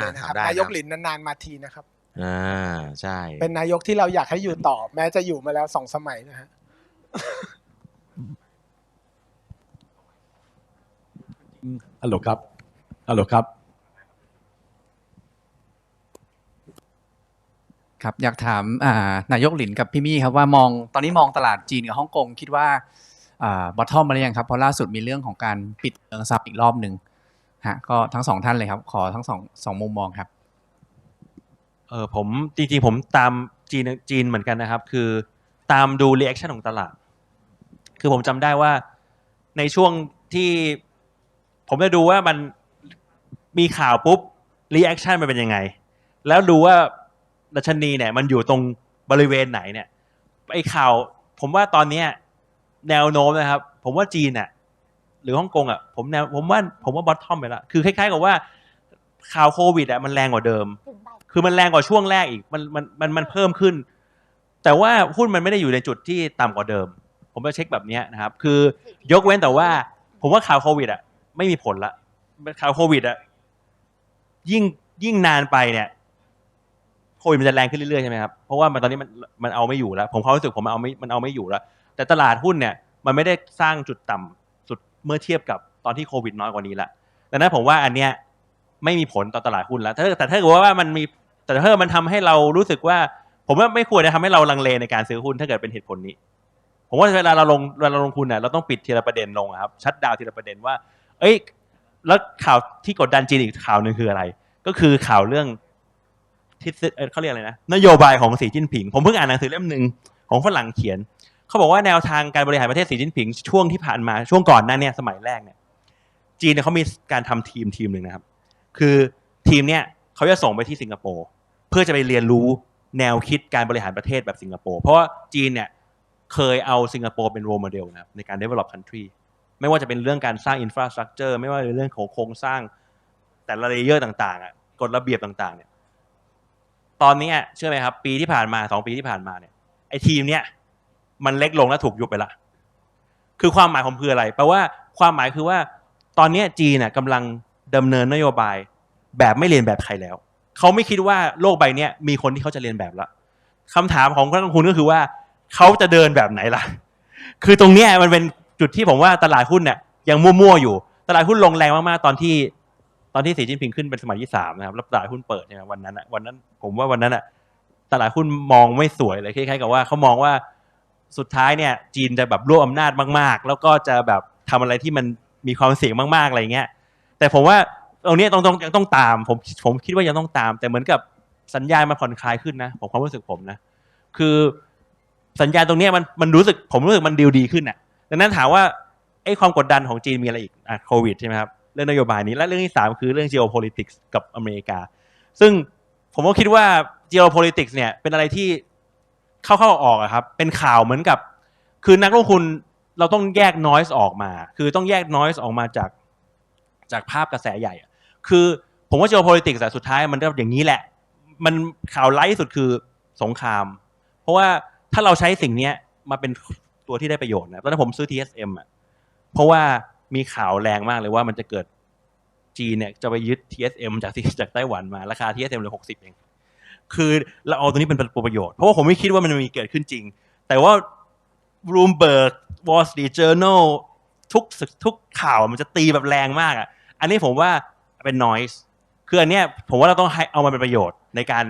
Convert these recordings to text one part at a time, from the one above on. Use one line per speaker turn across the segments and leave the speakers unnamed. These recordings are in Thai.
เลยนะครับ
อ่าถามได้
นายก
ครับ
หลินนานๆมาทีนะครับ
อ่าใช่
เป็นนายกที่เราอยากให้อยู่ต่อ แม้จะอยู่มาแล้วสองสมัยนะฮะ
ฮัลโหลครับฮัลโหลครับ
ครับอยากถามอ่านายกหลินกับพี่มี่ครับว่ามองตอนนี้มองตลาดจีนกับฮ่องกงคิดว่าอ่าบอททอมมาหรือยังครับเพราะล่าสุดมีเรื่องของการปิดเมืองซับอีกรอบหนึ่ง ฮะก็ทั้งสองท่านเลยครับ ขอทั้งสองสองมุมมองครับ
เออผมจริงๆผมตามจีนจีนเหมือนกันนะครับ คือตามดูรีแอคชั่นของตลาด คือผมจำได้ว่าในช่วงที่ผมจะดูว่ามันมีข่าวปุ๊บรีแอคชั่นมันเป็นยังไง แล้วดูว่าดัชนีเนี่ย มันอยู่ตรงบริเวณไหนเนี่ยไอข่าว ผมว่าตอนเนี้ยแนวโน้มนะครับ ผมว่าจีนอะ หรือฮ่องกงอะผมแนวผมว่าผมว่าบอททอมไปแล้วคือคล้ายๆกับว่าข่าวโควิดอะมันแรงกว่าเดิม คือมันแรงกว่าช่วงแรกอีกมันมันมันมันเพิ่มขึ้น แต่ว่าหุ้นมันไม่ได้อยู่ในจุดที่ต่ำกว่าเดิม ผมไปเช็คแบบเนี้ยนะครับ คือยกเว้นแต่ว่า ผมว่าข่าวโควิดอะไม่มีผลละข่าวโควิดอะยิ่งยิ่งนานไปเนี่ยโควิดมันจะแรงขึ้นเรื่อยๆใช่ไหมครับเพราะว่ามันตอนนี้มันมันเอาไม่อยู่แล้ว ผมความรู้สึกผมมันเอาไม่มันเอาไม่อยู่แล้ว แต่ตลาดหุ้นเนี่ย มันไม่ได้สร้างจุดต่ำสุด เมื่อเทียบกับตอนที่โควิดน้อยกว่านี้ละดังนั้นผมว่าอันเนี้ยไม่มีผลต่อตลาดหุ้นแล้วแต่ถ้าเกิดว่ามันมีแต่ถ้ามันทำให้เรารู้สึกว่า ผมว่าไม่ควรจะทำให้เราลังเลในการซื้อหุ้นถ้าเกิดเป็นเหตุผลนี้ ผมว่าเวลาเราลงเวลาเราลงทุนเนี่ยเราต้องปิดทีละประเด็นลงครับชัดดาวทีละประเด็นว่า เอ้ยแล้วข่าวที่กดดันจีนอีกข่าวหนึ่งคืออะไร ก็คือข่าวเรื่องที่เอ่อเขาเรียกอะไรนะนโยบายของสีจิ้นผิง ผมเพิ่งอ่านหนังสือเล่มหนึ่งของฝรั่งเขียน เขาบอกว่าแนวทางการบริหารประเทศสีจิ้นผิง ช่วงที่ผ่านมาช่วงก่อนหน้าเนี่ยสมัยแรกเนี่ย จีนเนี่ยเขามีการทำทีมทีมหนึ่งนะครับ คือทีมเนี่ยเขาจะส่งไปที่สิงคโปร์เพื่อจะไปเรียนรู้แนวคิดการบริหารประเทศแบบสิงคโปร์เพราะว่าจีนเนี่ยเคยเอาสิงคโปร์เป็นโร e โมเดลนะครับในการ develop country ไม่ว่าจะเป็นเรื่องการสร้าง infrastructure ไม่ว่าจะเป็นเรื่องของโครงสร้างแต่ละเลเยอร์ต่างๆอะกฎระเบียบต่างๆ เนี่ย ตอนนี้เชื่อไหมครับ ปีที่ผ่านมาสองปีที่ผ่านมาเนี่ยไอ้ทีมเนี่ย มันเล็กลงและถูกยุบไปละ คือความหมายผมคืออะไร แปลว่าความหมายคือว่า ตอนนี้จีนน่ะกำลังดำเนินนโยบาย แบบไม่เรียนแบบใครแล้ว เขาไม่คิดว่าโลกใบนี้มีคนที่เขาจะเรียนแบบละคำถามของนักลงทุนก็คือว่าเขาจะเดินแบบไหนล่ะ คือตรงนี้มันเป็นจุดที่ผมว่าตลาดหุ้นเนี่ยยังมั่วๆอยู่ ตลาดหุ้นลงแรงมากๆตอนที่ ตอนที่สีจิ้นผิงขึ้นเป็นสมัยที่สามนะครับแล้วตลาดหุ้นเปิดใช่ไหมวันนั้นอะวันนั้นผมว่าวันนั้นอะตลาดหุ้นมองไม่สวยเลยคล้ายๆกับว่าเขามองว่า สุดท้ายเนี่ยจีนจะแบบรวบอำนาจมาก ๆ แล้วก็จะแบบทำอะไรที่มันมีความเสี่ยงมากๆอะไรเงี้ยแต่ผมว่าตรงนี้ต้องต้องยังต้องตามผมผมคิดว่ายังต้องตาม แต่เหมือนกับสัญญาณมันผ่อนคลายขึ้นนะผมความรู้สึกผมนะ คือสัญญาณตรงนี้มันมันรู้สึกผมรู้สึกมันดีดีขึ้นอะดังนั้นถามว่าไอ้ความกดดันของจีนมีอะไรอีกอะโควิดใช่ไหมครับเรื่องนโยบายนี้และเรื่องที่สามคือเรื่อง geopolitics กับอเมริกา ซึ่งผมก็คิดว่า geopolitics เนี่ยเป็นอะไรที่ เข้าเข้าออกๆอะครับ เป็นข่าวเหมือนกับ คือนักลงทุนเราต้องแยก noise ออกมา คือต้องแยก noise ออกมาจากจากภาพกระแสใหญ่อะคือผมว่า geopolitics อะสุดท้ายมันก็อย่างนี้แหละ มันข่าวไลท์ที่สุดคือสงคราม เพราะว่าถ้าเราใช้สิ่งเนี้ยมาเป็นตัวที่ได้ประโยชน์นะตอนนั้นผมซื้อ TSM อะเพราะว่ามีข่าวแรงมากเลยว่ามันจะเกิดจีนเนี่ยจะไปยึด TSM จากที่จากไต้หวันมา ราคา TSM เหลือหกสิบเอง คือเราเอาตัวนี้เป็นประโยชน์ เพราะว่าผมไม่คิดว่ามันจะมีเกิดขึ้นจริง แต่ว่า Bloomberg Wall Street Journal ทุกทุกข่าวมันจะตีแบบแรงมากอะ อันนี้ผมว่าเป็น noise คืออันเนี้ยผมว่าเราต้องให้เอามาเป็นประโยชน์ในการ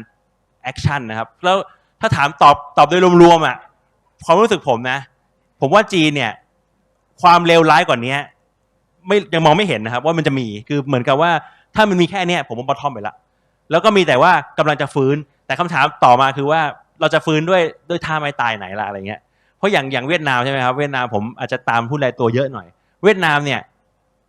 action นะครับ แล้วถ้าถามตอบตอบโดยรวมๆอะความรู้สึกผมนะ ผมว่าจีนเนี่ย ความเลวร้ายกว่านี้ไม่ยังมองไม่เห็นนะครับ ว่ามันจะมีคือเหมือนกับว่าถ้ามันมีแค่เนี้ยผมว่าบอททอมไปละแล้วก็มีแต่ว่ากำลังจะฟื้น แต่คำถามต่อมาคือว่าเราจะฟื้นด้วยด้วยท่าไม้ตายไหนล่ะอะไรเงี้ยเพราะอย่างอย่างเวียดนามใช่ไหมครับเวียดนามผมอาจจะตามหุ้นรายตัวเยอะหน่อย เวียดนามเนี่ย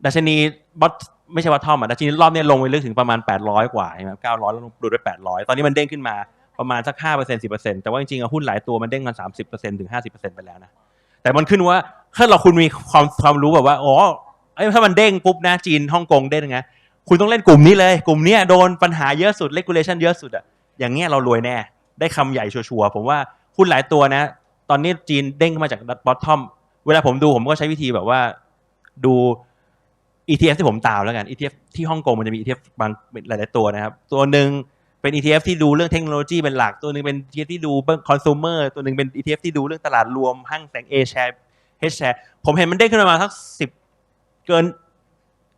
ดัชนีบอทไม่ใช่บอททอมอะดัชนีรอบเนี้ยลงไปลึกถึงประมาณ 800 กว่าใช่ไหมเก้าร้อยแล้วลงดูด้วย800 ตอนนี้มันเด้งขึ้นมาประมาณสัก5% 10%แต่ว่าจริงๆหุ้นหลายตัวมันเด้งกัน30%ถึง50%ไปแล้วนะแต่มันขึ้นว่าถ้าเราคุณมีความความรู้แบบว่าอ๋อไอ้ถ้ามันเด้งปุ๊บนะจีนฮ่องกงเด้งไงคุณต้องเล่นกลุ่มนี้เลย กลุ่มนี้โดนปัญหาเยอะสุด regulation เยอะสุดอะ อย่างเงี้ยเรารวยแน่ ได้คำใหญ่ชัวร์ผมว่าหุ้นหลายตัวนะ ตอนนี้จีนเด้งขึ้นมาจากบอททอม เวลาผมดูผมก็ใช้วิธีแบบว่าดู ETF ที่ผมตามแล้วกัน ETF ที่ฮ่องกงมันจะมี ETF บางหลาย ๆ ตัวนะครับ ตัวหนึ่งเป็น ETF ที่ดูเรื่องเทคโนโลยีเป็นหลัก ตัวหนึ่งเป็น ETF ที่ดูเรื่องคอน sumer ตัวหนึ่งเป็น ETF ที่ดูเรื่องตลาดรวมห้างแสง A share H share ผมเห็นมันได้งขึ้นมาสักสิบเกิน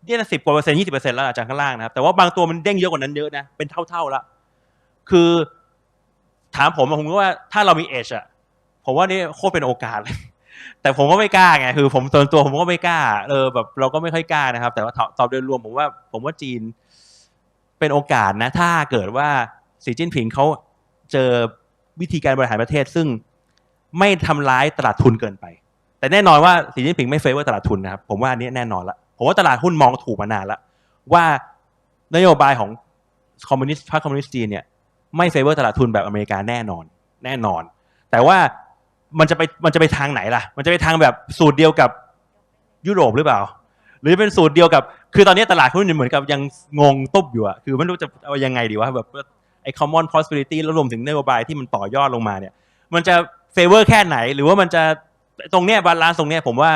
เนี่ยสิบกว่าเปอร์เซ็นต์ยี่สิบเปอร์เซ็นต์แล้วอะจากข้างล่างนะครับ แต่ว่าบางตัวมันเด้งเยอะกว่านั้นเยอะนะ เป็นเท่าๆละ คือถามผมอะผมว่าถ้าเรามีเอชอะผมว่านี่โคตรเป็นโอกาสเลยแต่ผมก็ไม่กล้าไงคือ ผมตัวตัวผมก็ไม่กล้าเออแบบเราก็ไม่ค่อยกล้านะครับ แต่ว่าตอบโดยรวมผมว่า ผมว่าจีนเป็นโอกาสนะ ถ้าเกิดว่าสีจิ้นผิงเขาเจอวิธีการบริหารประเทศ ซึ่งไม่ทำร้ายตลาดทุนเกินไป แต่แน่นอนว่าสีจิ้นผิงไม่เฟเวอร์ตลาดทุนนะครับ ผมว่าอันนี้แน่นอนละผมว่าตลาดหุ้นมองถูกมานานละว่านโยบายของคอมมิวนิสต์พรรคคอมมิวนิสต์จีนเนี่ย ไม่เฟเวอร์ตลาดทุนแบบอเมริกาแน่นอน แน่นอน แต่ว่ามันจะไปมันจะไปทางไหนล่ะ มันจะไปทางแบบสูตรเดียวกับยุโรปหรือเปล่า หรือเป็นสูตรเดียวกับ คือตอนนี้ตลาดหุ้นเหมือนกับยังงงตุ๊บอยู่อะคือไม่รู้จะเอายังไงดีวะแบบไอ้ common prosperity แล้วรวมถึงนโยบายที่มันต่อยอดลงมาเนี่ย มันจะเฟเวอร์แค่ไหน หรือว่ามันจะตรงเนี้ยบาลานซ์ตรงเนี้ยผมว่า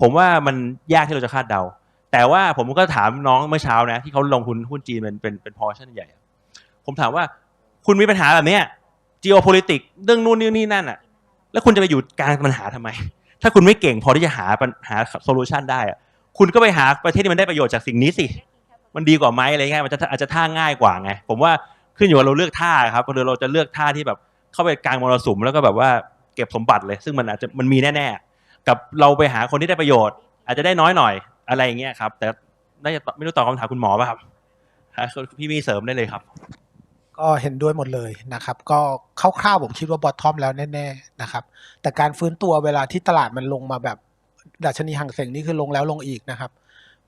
ผมว่ามันยากที่เราจะคาดเดา แต่ว่าผมก็ถามน้องเมื่อเช้านะ ที่เขาลงทุนหุ้นจีนเป็นเป็นเป็นพอชั่นใหญ่ ผมถามว่าคุณมีปัญหาแบบเนี้ย geopolitics เรื่องนู่นนี่นี่นั่นอะแล้วคุณจะไปอยู่กลางปัญหาทำไม ถ้าคุณไม่เก่งพอที่จะหาปัญหาโซลูชันได้อะคุณก็ไปหาประเทศที่มันได้ประโยชน์จากสิ่งนี้สิ มันดีกว่าไหมอะไรเงี้ยมันจะอาจจะท่าง่ายกว่าไง ผมว่าขึ้นอยู่กับเราเลือกท่าครับคือเราจะเลือกท่าที่แบบเข้าไปกลางมรสุมแล้วก็แบบว่าเก็บสมบัติเลย ซึ่งมันอาจจะมันมีแน่ๆ กับเราไปหาคนที่ได้ประโยชน์ อาจจะได้น้อยหน่อยอะไรอย่างเงี้ยครับ แต่น่าจะไม่รู้ตอบคำถามคุณหมอป่ะครับพี่มีเสริมได้เลยครับ
ก็เห็นด้วยหมดเลยนะครับ ก็คร่าวๆผมคิดว่าบอททอมแล้วแน่ๆนะครับ แต่การฟื้นตัวเวลาที่ตลาดมันลงมาแบบดัชนีห่างเสียงนี่คือลงแล้วลงอีกนะครับ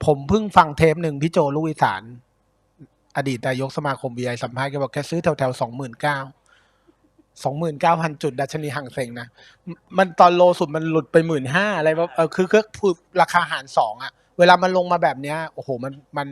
ผมเพิ่งฟังเทปหนึ่งพี่โจลูกอีสานอดีตนายกสมาคมบีไอสัมภาษณ์แกบอกแกซื้อแถวๆสองหมื่นเก้าสองหมื่นเก้าพันจุด ดัชนีห่างเสียงนะ มันตอนโลสุดมันหลุดไปหมื่นห้าอะไรแบบเออคือคือคือราคาหารสองอะเวลามันลงมาแบบเนี้ยโอ้โหมันมันมัน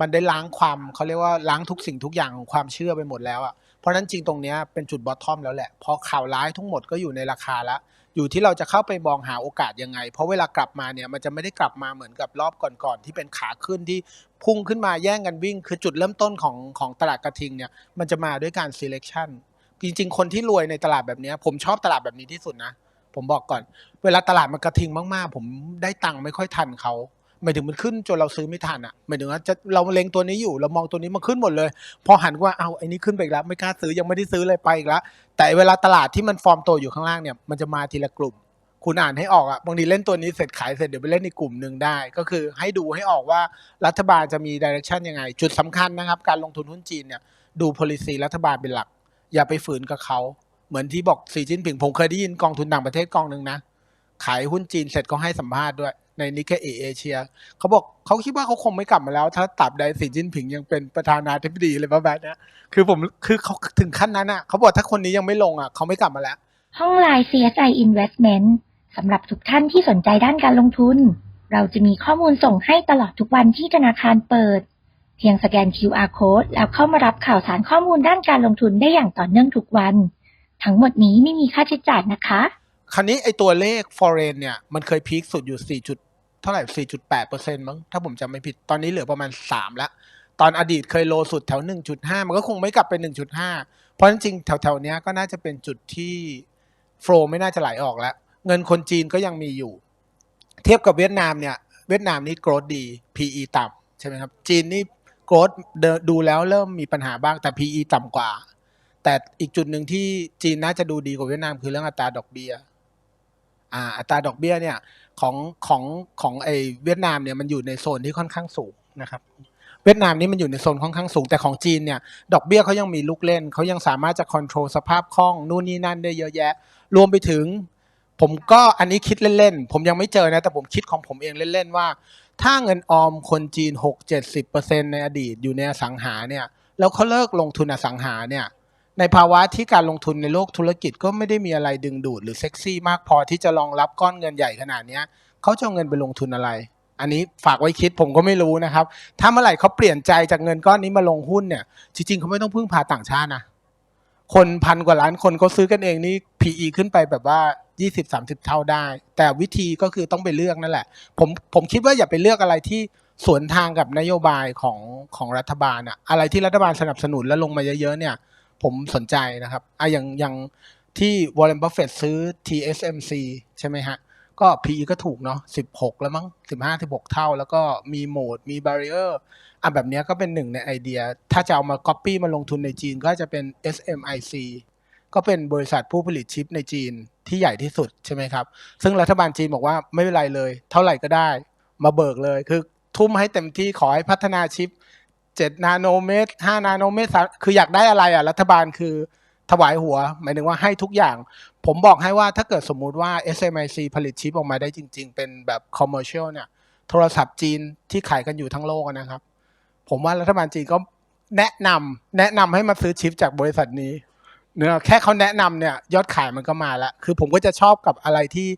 มันได้ล้างความเขาเรียกว่าล้างทุกสิ่งทุกอย่างของความเชื่อไปหมดแล้วอะเพราะนั้นจริงตรงนี้เป็นจุดบอททอมแล้วแหละพอข่าวร้ายทั้งหมดก็อยู่ในราคาแล้วอยู่ที่เราจะเข้าไปมองหาโอกาสยังไง เพราะเวลากลับมาเนี่ยมันจะไม่ได้กลับมาเหมือนกับรอบก่อนๆที่เป็นขาขึ้นที่พุ่งขึ้นมาแย่งกันวิ่ง คือจุดเริ่มต้นของของตลาดกระทิงเนี่ยมันจะมาด้วยการ selection จริงๆ คนที่รวยในตลาดแบบนี้ผมชอบตลาดแบบนี้ที่สุดนะ ผมบอกก่อน เวลาตลาดมันกระทิงมากๆ ผมได้ตังค์ไม่ค่อยทันเขา หมายถึงมันขึ้นจนเราซื้อไม่ทันอะหมายถึงว่าจะเราเล็งตัวนี้อยู่เรามองตัวนี้มันขึ้นหมดเลย พอหันว่าเอาไอ้นี้ขึ้นไปอีกแล้วไม่กล้าซื้อยังไม่ได้ซื้อเลยไปอีกแล้วแต่เวลาตลาดที่มันฟอร์มตัวอยู่ข้างล่างเนี่ยมันจะมาทีละกลุ่ม คุณอ่านให้ออกอะบางทีเล่นตัวนี้เสร็จขายเสร็จเดี๋ยวไปเล่นในกลุ่มหนึ่งได้ ก็คือให้ดูให้ออกว่ารัฐบาลจะมีดิเรกชันยังไง จุดสำคัญนะครับ การลงทุนหุ้นจีนเนี่ยดู policy รัฐบาลเป็นหลัก อย่าไปฝืนกับเขาเหมือนที่บอกสีจิ้นผิงผมเคยได้ยินกองทุนต่างประเทศกองหนึ่งนะ ขายหุ้นจีนเสร็จก็ให้สัมภาษณ์ด้วยในนิเคเอเอเชียเขาบอกเขาคิดว่าเขาคงไม่กลับมาแล้ว ถ้าตับใดสีจิ้นผิงยังเป็นประธานาธิบดีเลยประมาณนี้คือผมคือเขาถึงขั้นนั้นอะเขาบอกถ้าคนนี้ยังไม่ลงอะเขาไม่กลับมาแล้ว
ห้องไลน์ CSI Investment สำหรับทุกท่านที่สนใจด้านการลงทุน เราจะมีข้อมูลส่งให้ตลอดทุกวันที่ธนาคารเปิด เพียงสแกน QR Code แล้วเข้ามารับข่าวสารข้อมูลด้านการลงทุนได้อย่างต่อเนื่องทุกวัน ทั้งหมดนี้ไม่มีค่าใช้จ่ายนะคะ
คราวนี้ไอตัวเลข foreign เนี่ย มันเคยพีคสุดอยู่ 4 จุด เท่าไหร่ 4.8เปอร์เซ็นต์มั้ง ถ้าผมจำไม่ผิด ตอนนี้เหลือประมาณ 3 แล้ว ตอนอดีตเคยโลสุดแถว 1.5 มันก็คงไม่กลับไป 1.5 เพราะจริงๆแถวๆเนี้ยก็น่าจะเป็นจุดที่โฟลไม่น่าจะไหลออกแล้ว เงินคนจีนก็ยังมีอยู่ เทียบกับเวียดนามเนี่ย เวียดนามนี่โกรดดี PE ต่ำใช่ไหมครับ จีนนี่โกรดดูแล้วเริ่มมีปัญหาบ้าง แต่ PE ต่ำกว่า แต่อีกจุดหนึ่งที่จีนน่าจะดูดีกว่าเวียดนามคือเรื่องอัตราดอกเบี้ย อัตราดอกเบี้ยเนี่ยของของของไอเวียดนามเนี่ยมันอยู่ในโซนที่ค่อนข้างสูงนะครับเวียดนามนี่มันอยู่ในโซนค่อนข้างสูงแต่ของจีนเนี่ยดอกเบี้ยเขายังมีลูกเล่นเขายังสามารถจะควบคุมสภาพคล่องนู่นนี่นั่นได้เยอะแยะ รวมไปถึง ผมก็อันนี้คิดเล่นๆ ผมยังไม่เจอนะ แต่ผมคิดของผมเองเล่นๆว่า ถ้าเงินออมคนจีน 6-70%ในอดีตอยู่ในสังหาเนี่ยแล้วเขาเลิกลงทุนอสังหาเนี่ย ในภาวะที่การลงทุนในโลกธุรกิจก็ไม่ได้มีอะไรดึงดูดหรือเซ็กซี่มากพอที่จะรองรับก้อนเงินใหญ่ขนาดนี้เขาจะเอาเงินไปลงทุนอะไร อันนี้ฝากไว้คิดผมก็ไม่รู้นะครับ ถ้าเมื่อไหร่เขาเปลี่ยนใจจากเงินก้อนนี้มาลงหุ้นเนี่ย จริงๆเขาไม่ต้องพึ่งพาต่างชาตินะคนพันกว่าล้านคนเขาซื้อกันเองนี่ PE ขึ้นไปแบบว่า 20-30 เท่าได้ แต่วิธีก็คือต้องไปเลือกนั่นแหละ ผมผมคิดว่าอย่าไปเลือกอะไรที่สวนทางกับนโยบายของของรัฐบาลอะอะไรที่รัฐบาลสนับสนุนแล้วลงมาเยอะๆเนี่ย ผมสนใจนะครับอะอย่างอย่างที่วอร์เรนบัฟเฟตซื้อ TSMC ใช่ไหมฮะ ก็ PE ก็ถูกเนาะ16 แล้วมั้ง15 16 เท่า แล้วก็มีโหมด มี barrier อะแบบเนี้ยก็เป็นหนึ่งในไอเดีย ถ้าจะเอามา copy มาลงทุนในจีนก็จะเป็น SMIC ก็เป็นบริษัทผู้ผลิตชิปในจีนที่ใหญ่ที่สุดใช่ไหมครับ ซึ่งรัฐบาลจีนบอกว่าไม่เป็นไรเลย เท่าไหร่ก็ได้ มาเบิกเลย คือทุ่มให้เต็มที่ขอให้พัฒนาชิป 7 นาโนเมตร 5 นาโนเมตร คืออยากได้อะไรอะ รัฐบาลคือถวายหัว หมายถึงว่าให้ทุกอย่าง ผมบอกให้ว่าถ้าเกิดสมมุติว่า SMIC ผลิตชิปออกมาได้จริง ๆ เป็นแบบ commercial เนี่ย โทรศัพท์จีนที่ขายกันอยู่ทั้งโลกนะครับ ผมว่ารัฐบาลจีนก็แนะนำแนะนำให้มาซื้อชิปจากบริษัทนี้เนื้อแค่เขาแนะนำเนี่ยยอดขายมันก็มาแล้ว คือผมก็จะชอบกับอะไรที่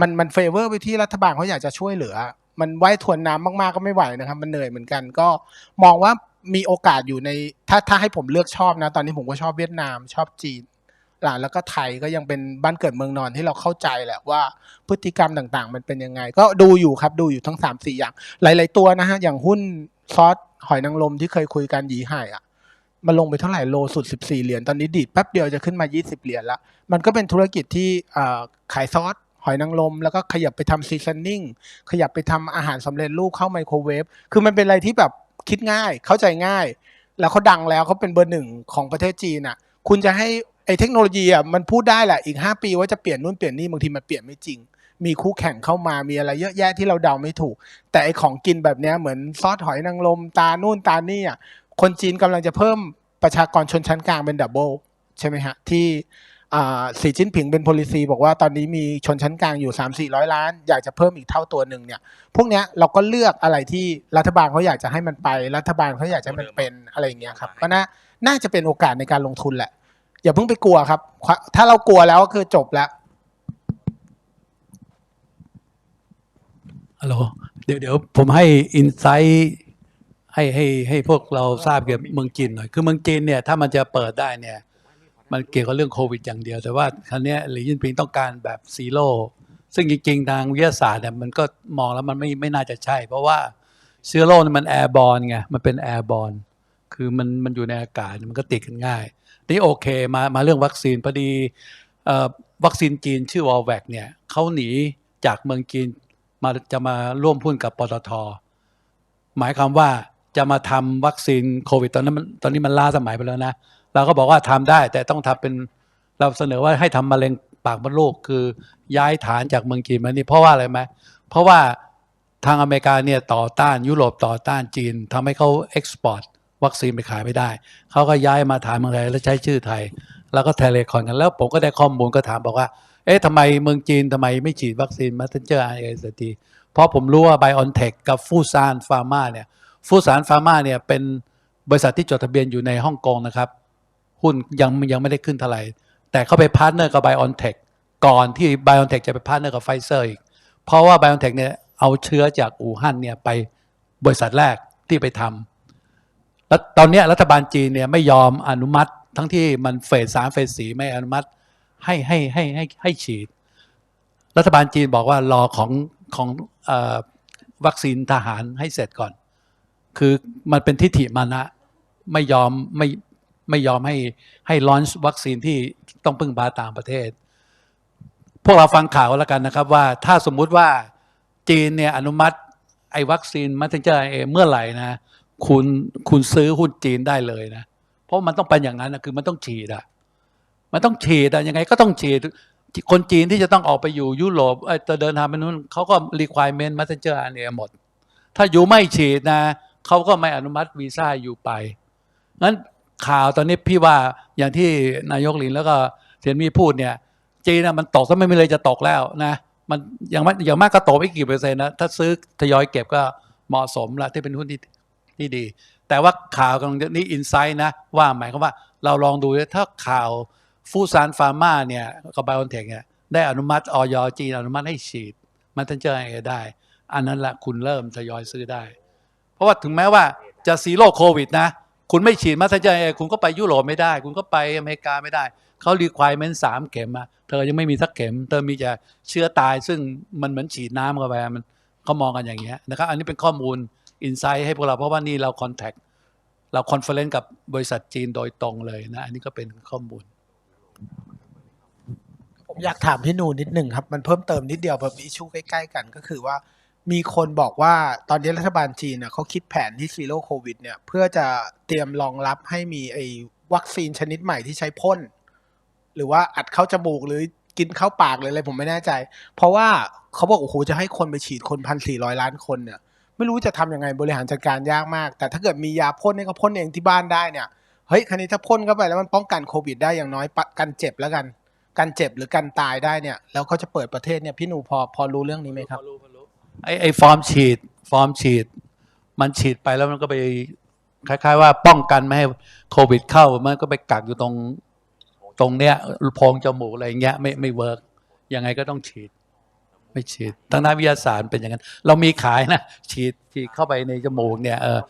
มันมันเฟเวอร์ไปที่รัฐบาลเขาอยากจะช่วยเหลือ มันว่ายทวนน้ำมากๆก็ไม่ไหวนะครับ มันเหนื่อยเหมือนกันก็มองว่ามีโอกาสอยู่ในถ้าถ้าให้ผมเลือกชอบนะ ตอนนี้ผมก็ชอบเวียดนามชอบจีนลานแล้วก็ไทยก็ยังเป็นบ้านเกิดเมืองนอนที่เราเข้าใจแหละว่าพฤติกรรมต่างๆ มันเป็นยังไง ก็ดูอยู่ครับดูอยู่ทั้งสามสี่อย่าง หลาย ๆตัวนะฮะ อย่างหุ้นซอสหอยนางรมที่เคยคุยกันหยีห่ายอะมันลงไปเท่าไหร่โลสุด 14 เหรียญตอนนี้ดีดแป๊บเดียวจะขึ้นมา 20 เหรียญละมันก็เป็นธุรกิจที่ขายซอส หอยนางรมแล้วก็ขยับไปทำซีซันนิ่งขยับไปทำอาหารสำเร็จรูปเข้าไมโครเวฟคือมันเป็นอะไรที่แบบคิดง่ายเข้าใจง่าย แล้วเขาดังแล้วเขาเป็นเบอร์หนึ่งของประเทศจีนอะ คุณจะให้ไอ้เทคโนโลยีอะมันพูดได้แหละอีก 5 ปีว่าจะเปลี่ยนนู่นเปลี่ยนนี่บางทีมันเปลี่ยนไม่จริง มีคู่แข่งเข้ามามีอะไรเยอะแยะที่เราเดาไม่ถูก แต่ไอของกินแบบนี้เหมือนซอสหอยนางรมตานู่นตานี่อะคนจีนกำลังจะเพิ่มประชากรชนชั้นกลางเป็นดับเบิลใช่ไหมฮะที่ สีจิ้นผิงเป็น policy บอกว่าตอนนี้มีชนชั้นกลางอยู่ 3 4 0 0 ล้าน อยากจะเพิ่มอีกเท่าตัวหนึ่งเนี่ย พวกเนี้ยเราก็เลือกอะไรที่รัฐบาลเขาอยากจะให้มันไป รัฐบาลเขาอยากจะให้มันเป็นอะไรอย่างเงี้ยครับ ก็น่า น่าจะเป็นโอกาสในการลงทุนแหละ อย่าเพิ่งไปกลัวครับ ถ้าเรากลัวแล้วก็คือจบแล้ว
ฮัลโหล เดี๋ยวเดี๋ยวผมให้อินไซต์ให้ให้ให้พวกเราทราบเกี่ยวกับเมืองจีนหน่อย คือเมืองจีนเนี่ยถ้ามันจะเปิดได้เนี่ย มันเกี่ยวกับเรื่องโควิดอย่างเดียว แต่ว่าครั้นี้หลีจิ้นผิงต้องการแบบซีโร่ซึ่งจริงๆ ทางวิทยาศาสตร์เนี่ยมันก็มองแล้วมันไม่ไม่น่าจะใช่ เพราะว่าเชื้อโรคเนี่ยมันแอร์บอลไงมันเป็นแอร์บอลคือมันมันอยู่ในอากาศมันก็ติดกันง่ายนี่โอเคมามาเรื่องวัคซีนพอดีวัคซีนจีนชื่อวอลแวกเนี่ยเขาหนีจากเมืองจีนมาจะมาร่วมหุ้นกับปตท หมายความว่าจะมาทำวัคซีนโควิดตอนนั้นตอนนี้มันล้าสมัยไปแล้วนะ เราก็บอกว่าทำได้ แต่ต้องทำเป็นเราเสนอว่าให้ทำมะเร็งปากมดลูกคือย้ายฐานจากเมืองจีนมานี่เพราะว่าอะไรไหมเพราะว่าทางอเมริกาเนี่ยต่อต้านยุโรปต่อต้านจีนทำให้เขาเอ็กซ์พอร์ตวัคซีนไปขายไม่ได้ เขาก็ย้ายมาฐานเมืองไทยแล้วใช้ชื่อไทย แล้วก็เทเลคอนกันแล้วผมก็ได้ข้อมูลก็ถามบอกว่า เอ๊ะทำไมเมืองจีนทำไมไม่ฉีดวัคซีนมาเ e นเจอร์ไอเอสตีเพราะผมรู้ว่าไบออนเทคกับฟูซานฟาร์มาเนี่ยฟูซานฟาร์มาเนี่ยเป็นบริษัทที่จดทะเบียนอยู่ในฮ่องกงนะครับ หุ้นยังยังไม่ได้ขึ้นเท่าไหร่ แต่เขาไปพาร์ทเนอร์กับไบออนเทคก่อนที่ไบออนเทคจะไปพาร์ทเนอร์กับไฟเซอร์อีก เพราะว่าไบออนเทคเนี่ยเอาเชื้อจากอู่ฮั่นเนี่ยไปบริษัทแรกที่ไปทำแล้วตอนนี้รัฐบาลจีนเนี่ยไม่ยอมอนุมัติ ทั้งที่มันเฟสสามเฟสสีไม่อนุมัติให้ให้ให้ให้ให้ฉีด รัฐบาลจีนบอกว่ารอของของอวัคซีนทหารให้เสร็จก่อน คือมันเป็นทิฏฐิมานะ ไม่ยอมไม่ ไม่ยอมให้ให้ลอนช์วัคซีนที่ต้องพึ่งพาต่างประเทศ พวกเราฟังข่าวแล้วกันนะครับว่าถ้าสมมุติว่าจีนเนี่ยอนุมัติไอ้วัคซีนมาเ e นเจอร์เอเมื่อไหร่นะคุณคุณซื้อหุ้นจีนได้เลยนะ เพราะมันต้องเป็นอย่างนั้นนะคือมันต้องฉีดอะมันต้องฉีดอะยังไงก็ต้องฉีดคนจีนที่จะต้องออกไปอยู่ยุโรปจะเดินทางไปนู้นเขาก็ requirement messenger RNA หมด ถ้าอยู่ไม่ฉีดนะเขาก็ไม่อนุมัติวีซ่าอยู่ไปงั้น ข่าวตอนนี้พี่ว่าอย่างที่นายกหลินแล้วก็เทียนมีพูดเนี่ย จีนนะมันตกถ้าไม่มีเลยจะตกแล้วนะ มันอย่างมากอย่างมากก็ตกไม่กี่เปอร์เซ็นต์นะถ้าซื้อทยอยเก็บก็เหมาะสมละที่เป็นหุ้นที่ที่ดี แต่ว่าข่าวกำลังนี่อินไซต์นะ ว่าหมายความว่าเราลองดูถ้าข่าวฟูซานฟาร์มาเนี่ยกับไบโอนเทคเนี่ยได้อนุมัติออยจีนอนุมัติให้ฉีด มันทันเจอไอได้ อันนั้นละคุณเริ่มทยอยซื้อได้ เพราะว่าถึงแม้ว่าจะซีโร่โควิดนะ คุณไม่ฉีดมาทันเจอไอคุณก็ไปยุโรปไม่ได้ คุณก็ไปอเมริกาไม่ได้ เขารีคว i เมนสามเข็มอะเธอยังไม่มีสักเข็ม เธอมีแต่เชื้อตายซึ่งมันเหมือนฉีดน้ำเข้าไปมันเขามองกันอย่างเงี้ยนะครับ อันนี้เป็นข้อมูลอินไซต์ให้พวกเราเพราะว่านี่เราคอนแทคเราคอนเฟอเรนซ์กับบริษัทจีนโดยตรงเลยนะ อันนี้ก็เป็นข้อมูล
ผมอยากถามพี่นูนิดหนึ่งครับ มันเพิ่มเติมนิดเดียวแบบอิชูใกล้ ๆ กันก็คือว่า มีคนบอกว่าตอนนี้รัฐบาลจีนเน่ะเขาคิดแผนที่ซีโร่โควิดเนี่ยเพื่อจะเตรียมรองรับให้มีไอ้วัคซีนชนิดใหม่ที่ใช้พ่น หรือว่าอัดเข้าจมูกหรือกินเข้าปากหรือะไรผมไม่แน่ใจ เพราะว่าเขาบอกโอ้โหจะให้คนไปฉีดคนพันสี่ร้อยล้านคนเนี่ยไม่รู้จะทำยังไงบริหารจัดการยากมาก แต่ถ้าเกิดมียาพ่นให้เขาพ่นเองที่บ้านได้เนี่ยเฮ้ยคันนี้ถ้าพ่นเข้าไปแล้วมันป้องกันโควิดได้อย่างน้อยปกันเจ็บแล้วกัน กันเจ็บหรือกันตายได้เนี่ยแล้วเขาจะเปิดประเทศเนี่ยพี่หนูพอพอรู้เรื่องนี้ไหมครับ
ไอ้ไอ้ฟอร์มฉีด ฟอร์มฉีด มันฉีดไปแล้วมันก็ไปคล้ายๆ ว่าป้องกันไม่ให้โควิดเข้ามันก็ไปกักอยู่ตรงตรงเนี้ยโพรงจมูกอะไรเงี้ยไม่ไม่เวิร์กยังไงก็ต้องฉีด ไม่ฉีดทางด้านวิทยาศาสตร์เป็นอย่างนั้น เรามีขายนะฉีดฉีดเข้าไปในจมูกเนี่ยเออ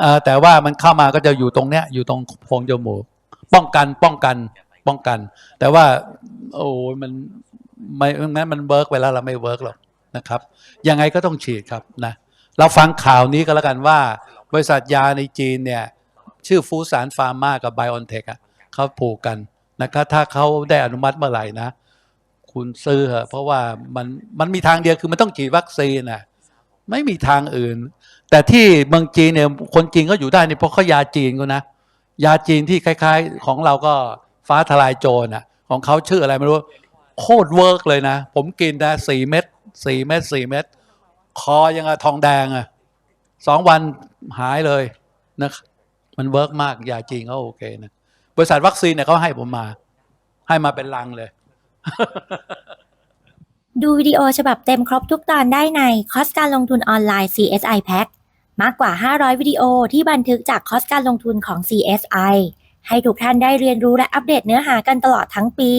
เออแต่ว่ามันเข้ามาก็จะอยู่ตรงเนี้ยอยู่ตรงโพรงจมูก ป้องกันป้องกันป้องกัน แต่ว่า โอ้มันไม่งั้นมันเวิร์กไปแล้วเราไม่เวิร์กหรอก นะครับ ยังไงก็ต้องฉีดครับนะเราฟังข่าวนี้ก็แล้วกันว่า บริษัทยาในจีนเนี่ย ชื่อฟูสานฟาร์มากับไบออนเทคอะเขาผูกกันนะครับถ้าเขาได้อนุมัติเมื่อไหร่นะ คุณซื้อเถอะเพราะว่ามันมันมีทางเดียวคือมันต้องฉีดวัคซีนนะไม่มีทางอื่น แต่ที่เมืองจีนเนี่ยคนจีนก็อยู่ได้นี่เพราะเขายาจีนก็นะ ยาจีนที่คล้าย ๆ ของเราก็ฟ้าทลายโจรอะของเขาชื่ออะไรไม่รู้โคตรเวิร์กเลยนะ ผมกินนะสี่เม็ด สี่เม็ดสี่เม็ดคอยังอะทองแดงอะสองวันหายเลยนะมันเวิร์กมากยาจีนเขาโอเคนะบริษัทวัคซีนเนี่ยเขาให้ผมมา ให้มาเป็นลังเลย
ดูวิดีโอฉบับเต็มครบทุกตอนได้ในคอสการลงทุนออนไลน์ CSI Pack มากกว่า 500 วิดีโอที่บันทึกจากคอสการลงทุนของ CSI ให้ทุกท่านได้เรียนรู้และอัปเดตเนื้อหากันตลอดทั้งปี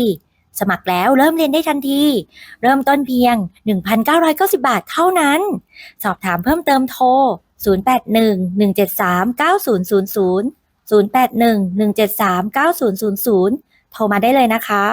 สมัครแล้วเริ่มเรียนได้ทันที เริ่มต้นเพียง 1,990 บาทเท่านั้น สอบถามเพิ่มเติมโทร 0811739000 0811739000 โทรมาได้เลยนะคะ